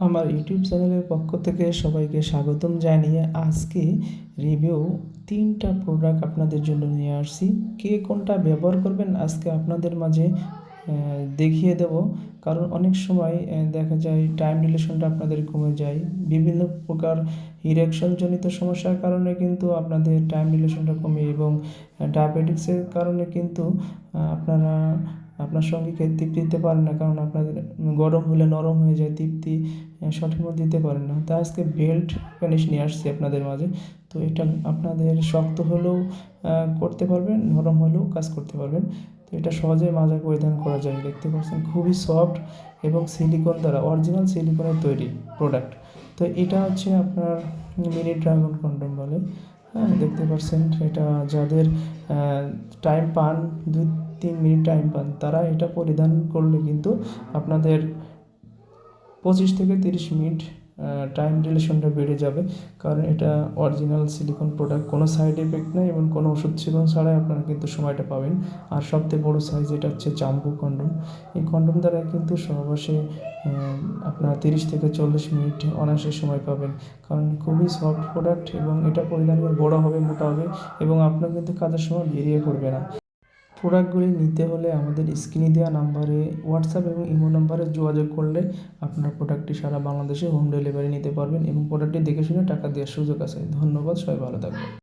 আমার ইউটিউব চ্যানেলের পক্ষ থেকে সবাইকে স্বাগতম জানিয়ে আজকে রিভিউ তিনটা প্রোডাক্ট আপনাদের জন্য নিয়ে আসছি। কে কোনটা ব্যবহার করবেন আজকে আপনাদের মাঝে দেখিয়ে দেব। কারণ অনেক সময় দেখা যায় টাইম রিলেশনটা আপনাদের কমে যায়। বিভিন্ন প্রকার ইরেকশনজনিত সমস্যার কারণে কিন্তু আপনাদের টাইম রিলেশনটা কমে এবং ডায়াবেটিক্সের কারণে কিন্তু আপনারা আপনার সঙ্গে সঙ্গীকে তৃপ্তি দিতে পারেন না কারণ আপনাদের গরম হলে নরম হয়ে যায় তৃপ্তি আহ, সঠিক মতো দিতে পারেন না। তাই আজকে বেল্ট ফিনিশ নিয়ে আসছি আপনাদের মাঝে। তো এটা আপনাদের শক্ত হলেও করতে পারবেন নরম হলেও কাজ করতে পারবেন। তো এটা সহজে মাজায় পরিধান করা যায়। দেখতে পাচ্ছেন খুবই সফট এবং সিলিকন দ্বারা অরিজিনাল সিলিকনের তৈরি প্রোডাক্ট তো এটা হচ্ছে আপনার মিনি ড্রাগন কন্ডম বলে। হ্যাঁ দেখতে পারছেন এটা যাদের টাইম পান দুই তিন মিনিট টাইম পান তারা এটা পরিধান করলে কিন্তু আপনাদের পঁচিশ থেকে তিরিশ মিনিট টাইম রিলেশনটা বেড়ে যাবে। কারণ এটা অরিজিনাল সিলিকন প্রোডাক্ট কোনো সাইড এফেক্ট নেই এবং কোনো ওষুধ সেবন ছাড়াই আপনারা কিন্তু সময়টা পাবেন। আর সবথেকে বড়ো সাইজ এটা হচ্ছে জাম্বু কন্ডম এই কন্ডম দ্বারা কিন্তু সহবাসে আপনার তিরিশ থেকে চল্লিশ মিনিট অনায়াসে সময় পাবেন। কারণ খুবই সফট প্রোডাক্ট এবং এটা পরিধান বড়ো হবে, মোটা হবে এবং আপনার কিন্তু কাজের সময় বেরিয়ে পড়বে না। প্রোডাক্টগুলি নিতে হলে আমাদের স্ক্রিনে দেওয়া নাম্বারে হোয়াটসঅ্যাপ এবং ইমো নাম্বারে যোগাযোগ করলে আপনার প্রোডাক্টটি সারা বাংলাদেশে হোম ডেলিভারি নিতে পারবেন এবং প্রোডাক্টটি দেখে শুনে টাকা দেওয়ার সুযোগ আছে। ধন্যবাদ, সবাই ভালো থাকবেন।